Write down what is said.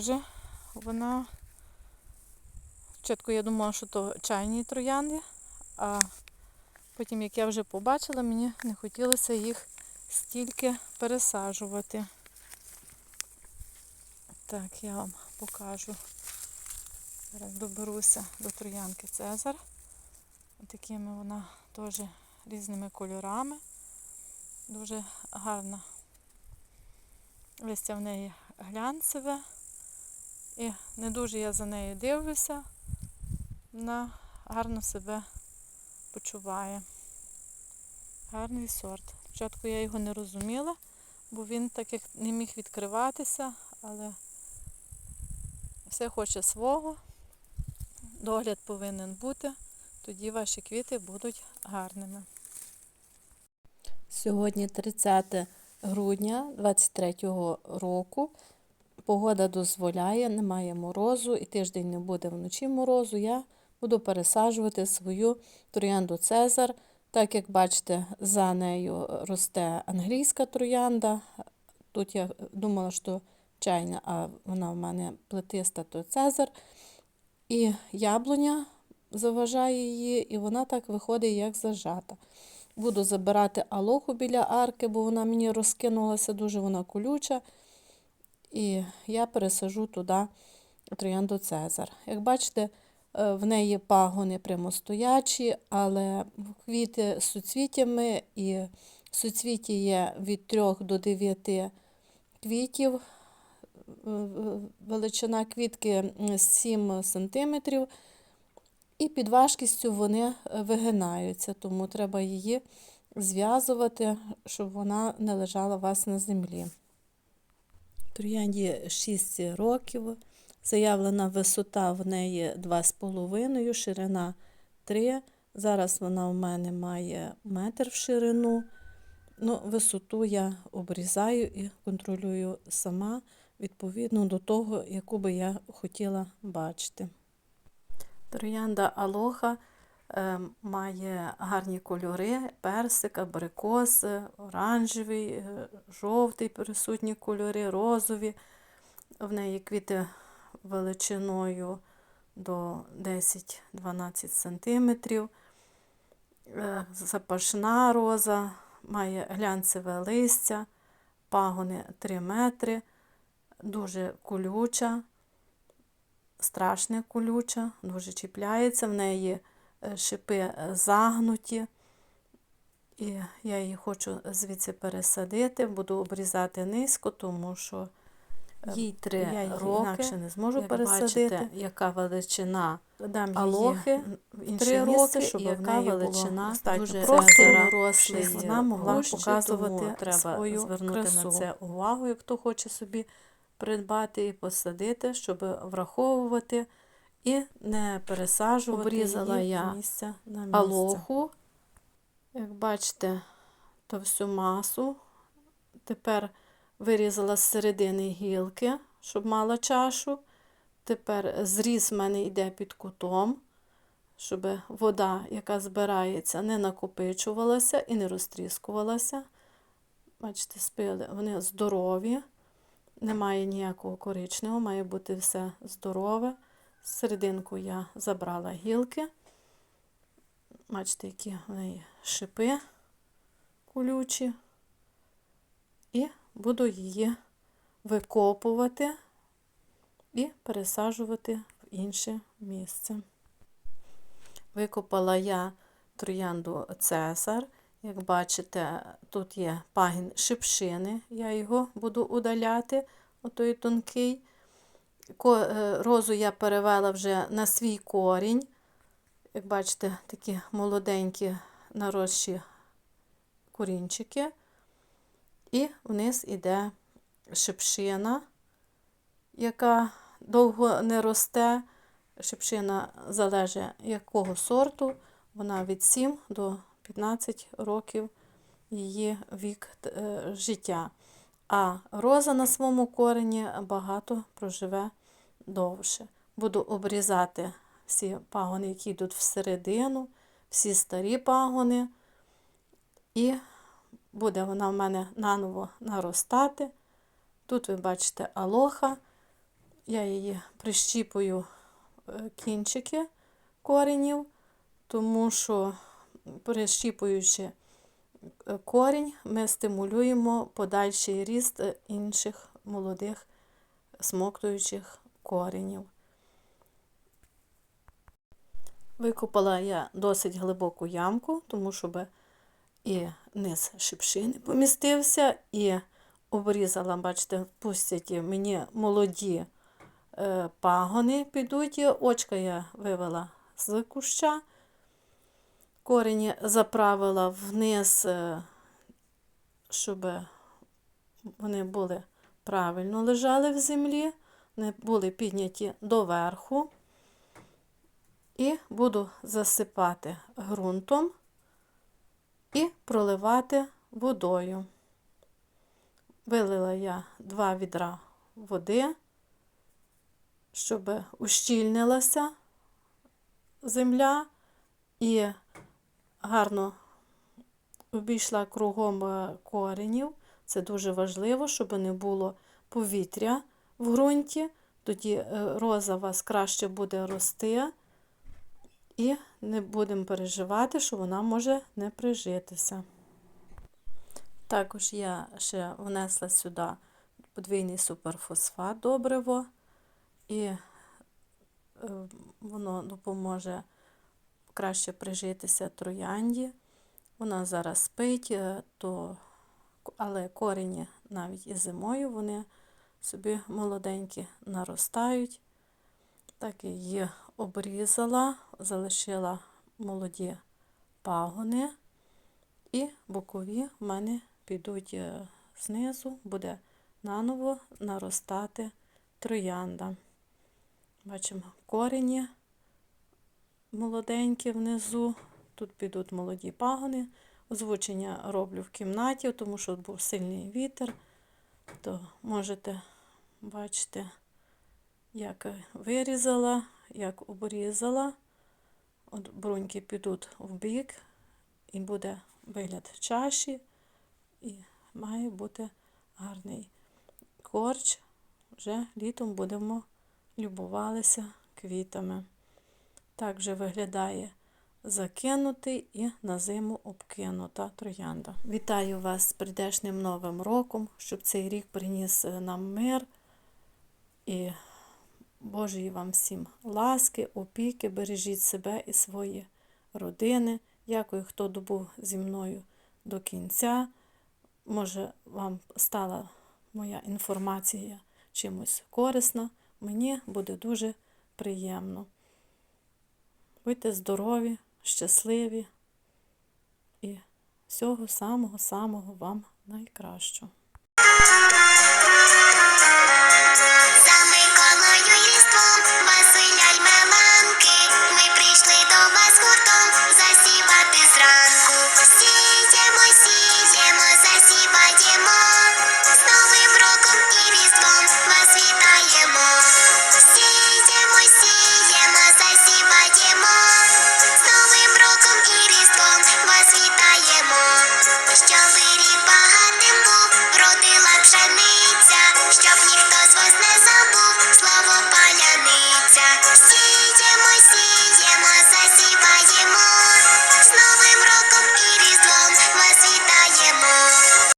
теж вона. Спочатку я думала, що то чайні троянди, а потім, як я вже побачила, мені не хотілося їх стільки пересаджувати. Так, я вам покажу. Зараз доберуся до троянки Цезар. Такими вона теж різними кольорами. Дуже гарна. Листя в неї глянцеве. І не дуже я за нею дивлюся. Вона гарно себе почуває. Гарний сорт. Спочатку я його не розуміла, бо він так як не міг відкриватися, але все хоче свого. Догляд повинен бути, тоді ваші квіти будуть гарними. Сьогодні 30 грудня 23 року. Погода дозволяє, немає морозу і тиждень не буде вночі морозу. Я буду пересаджувати свою троянду Цезар. Так як бачите, за нею росте англійська троянда. Тут я думала, що чайна, а вона в мене плетиста, то Цезар. І яблуня заважає її, і вона так виходить, як зажата. Буду забирати алоху біля арки, бо вона мені розкинулася, дуже вона колюча. І я пересажу туди троянду Цезар. Як бачите, е, в неї пагони прямостоячі, але квіти з суцвітями, і суцвіті є від 3 до 9 квітів. Е, Величина квітки 7 см. І під важкістю вони е, вигинаються, тому треба її зв'язувати, щоб вона не лежала у вас на землі. Троянді 6 років. Заявлена висота в неї 2,5, ширина 3. Зараз вона у мене має метр в ширину. Ну, висоту я обрізаю і контролюю сама відповідно до того, яку би я хотіла бачити. Троянда Алоха має гарні кольори, персик, абрикос, оранжевий, е, жовтий присутні кольори, розові. В неї квіти величиною до 10-12 см. Е, Запашна роза, має глянцеве листя, пагони 3 метри, дуже колюча страшне колюча, дуже чіпляється, в неї е, шипи е, загнуті. І я її хочу звідси пересадити, буду обрізати низько, тому що е, Їй три я її роки, інакше не зможу як пересадити. бачите, яка величина Дам її алохи в три інше роки, місце, і щоб в яка неї величина достатньо дуже дорослий вона могла кущ, показувати тому треба свою звернути красу. на це увагу, як хто хоче собі придбати і посадити, щоб враховувати і не пересаджувати Обрізала її я місця на місце. алоху. Як бачите, то всю масу. Тепер вирізала з середини гілки, щоб мала чашу. Тепер зріз в мене йде під кутом, щоб вода, яка збирається, не накопичувалася і не розтріскувалася. Бачите, спили, вони здорові, немає ніякого коричневого, має бути все здорове. Серединку я забрала гілки. Бачите, які в неї шипи колючі. І буду її викопувати і пересаджувати в інше місце. Викопала я троянду Цесар. Як бачите, тут є пагін шипшини, я його буду удаляти, отой тонкий. Е, Розу я перевела вже на свій корінь. Як бачите, такі молоденькі наросші корінчики. І вниз іде шипшина, яка довго не росте. Шипшина залежить якого сорту. Вона від 7 до 15 років її вік е, життя. А роза на своєму корені багато проживе довше. Буду обрізати всі пагони, які йдуть всередину, всі старі пагони. І буде вона в мене наново наростати. Тут ви бачите алоха. я її прищіпую е, кінчики коренів, тому що прищіпуючи корінь, ми стимулюємо подальший ріст е, інших молодих смоктуючих коренів. Викопала я досить глибоку ямку, тому щоб і низ шипшини помістився, і обрізала, бачите, пустять мені молоді е, пагони підуть. Очка я вивела з куща. Корені заправила вниз, е, щоб вони були правильно лежали в землі, не були підняті доверху. І буду засипати ґрунтом і проливати водою. Вилила я два відра води, щоб ущільнилася земля і гарно обійшла кругом е, коренів. Це дуже важливо, щоб не було повітря в ґрунті. Тоді е, роза у вас краще буде рости. І не будемо переживати, що вона може не прижитися. Також я ще внесла сюди подвійний суперфосфат добриво, і е, воно допоможе краще прижитися троянді. Вона зараз спить, е, то, але корені навіть і зимою вони собі молоденькі наростають. Так її обрізала, залишила молоді пагони, і бокові в мене підуть е, знизу, буде наново наростати троянда. Бачимо корені молоденькі внизу, тут підуть молоді пагони. Озвучення роблю в кімнаті, тому що був сильний вітер, то можете бачити як вирізала, як обрізала. От бруньки підуть в бік, і буде вигляд чаші, і має бути гарний корч. Вже літом будемо любувалися квітами. Так же виглядає закинутий і на зиму обкинута троянда. Вітаю вас з прийдешнім новим роком, щоб цей рік приніс нам мир і Божої вам всім ласки, опіки, бережіть себе і свої родини. Дякую, хто добув зі мною до кінця. Може, вам стала моя інформація чимось корисна. Мені буде дуже приємно. Будьте здорові, щасливі і всього самого-самого вам найкращого. Just jump in.